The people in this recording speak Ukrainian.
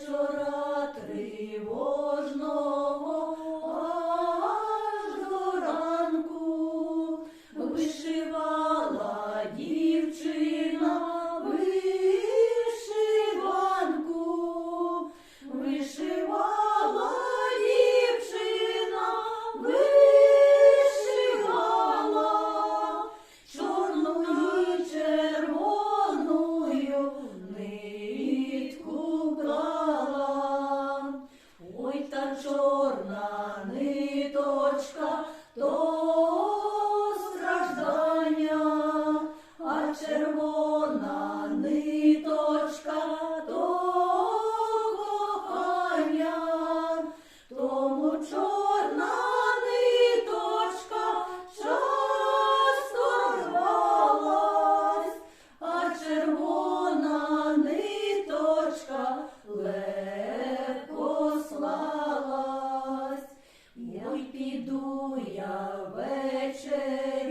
chorando. чорна. іду я вечер.